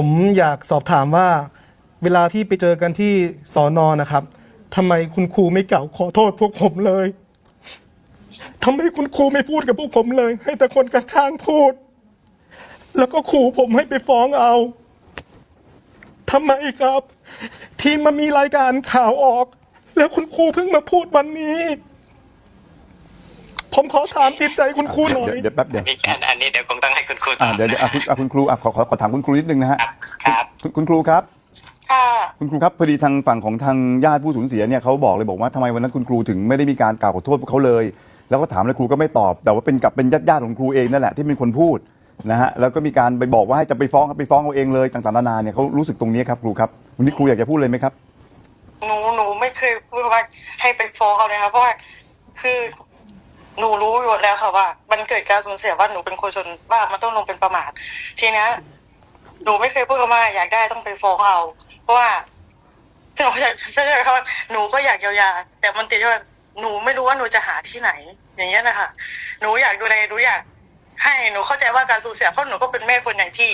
ผมอยากสอบถามว่าเวลาที่ไปเจอกันที่สอนอนะครับทำไมคุณครูไม่กล่าวขอโทษพวกผมเลยทำไมคุณครูไม่พูดกับพวกผมเลย ให้แต่คนข้างๆพูด แล้วก็ขู่ผมให้ไปฟ้องเอาทำไมครับ ที่มามีรายการข่าวออก แล้วคุณครูเพิ่งมาพูดวันนี้ ผมขอถามจิตใจคุณครูหน่อย เดี๋ยวเดี๋ยวแป๊บเดียวนี่อันอันนี้เดี๋ยว คงต้องให้คุณครูตอ่าอบเดี๋ยวเดี๋ยวอะคุณอะคุณครูอะขอขอขอถามคุณครูนิดนึงนะฮะครับครับคุณคุณครูครับ ค่ะ คุณครูครับพอดีทางฝั่งของทางญาติผู้สูญเสียเนี่ยเขาบอกเลยบอกว่าทำไมวันนั้นคุณครูถึงไม่ได้มีการกล่าวขอโทษพวกเขาเลย แล้วก็ถามแล้วครูก็ไม่ตอบ แต่ว่าเป็นกับเป็นญาติญาติๆของครูเองนั่นแหละที่เป็นคนพูดนะฮะแล้วก็มีการไปบอกว่าให้จะไปฟ้องไปฟ้องเอาเองเลยต่างๆนานาเนี่ยเขารู้สึกตรงนี้ครับครูครับวันนี้ครูอยากจะพูดเลยไหมครับ หนูหนูไม่เคยพูดว่าให้ไปฟ้องเขาเลยค่ะเพราะว่าคือ หนูรู้อยู่แล้วค่ะว่า มันเกิดการสูญเสียว่าหนูเป็นคนชนว่ามันต้องลงเป็นประมาททีนี้หนูไม่เคยพูดคำว่าอยากได้ต้องไปฟ้องเอา เพราะว่าหนูอยากใช่ใช่ครับหนูก็อยากเยียวยา แต่มันติดว่าหนูไม่รู้ว่าหนูจะหาที่ไหน อย่างเงี้ยนะคะหนูอยากดูแลหนูอยาก ให้หนูเข้าใจว่าการสูญเสียเพราะหนูก็เป็นแม่คนอย่างที่